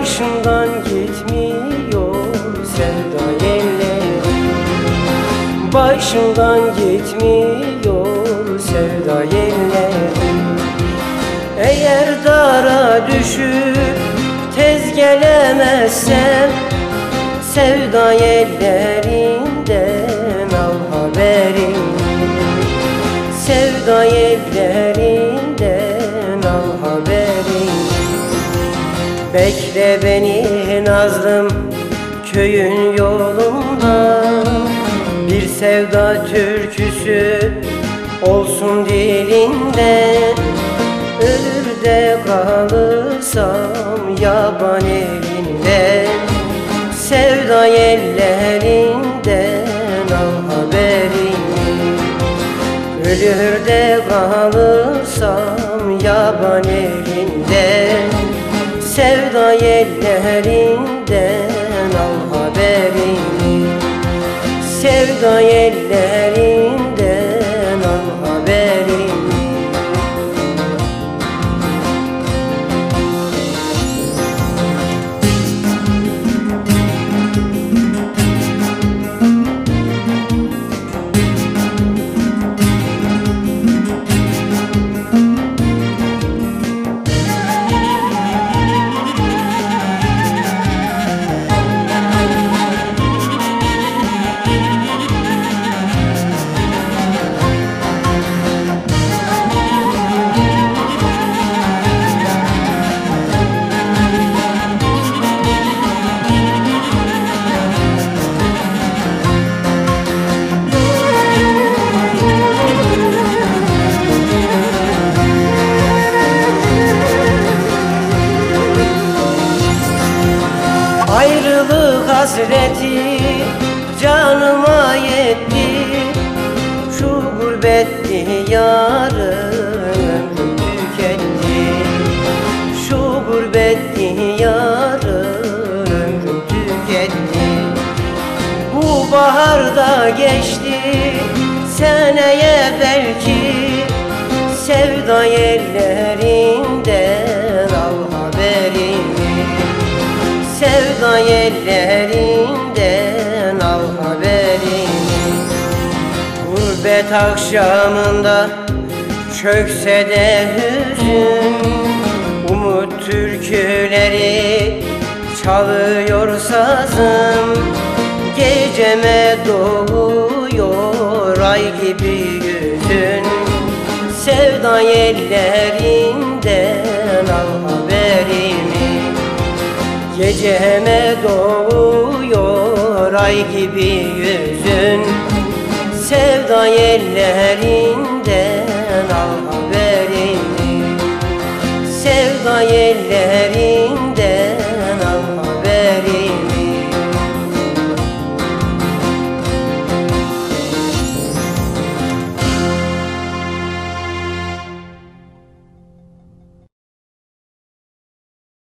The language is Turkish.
başımdan gitmiyor sevda elleri Başımdan gitmiyor sevda elleri Eğer dara düşüp tez gelemezsem sevda elleri Bekle beni nazlım köyün yolunda. Bir sevda türküsü olsun dilinde. Ölür de kalırsam yaban elinde Sevda yerlerinden al haberini. Ölür de kalırsam yaban elinde Sevda yerlerinden al haberini. Sevda yerlerinden hasreti canıma yetti. Şu gurbet diyarın ömrüm tüketti. Şu gurbet diyarın ömrüm tüketti. Bu baharda geçti seneye belki Sevda yerlerinden Sevda yerlerinden al haberini. Gurbet akşamında çökse de hüzün Umut türküleri çalıyor sazım Geceme doğuyor ay gibi yüzün Sevda yerlerinden Geceme doğuyor ay gibi yüzün. Sevda yerlerinden al haberini. Sevda yerlerinden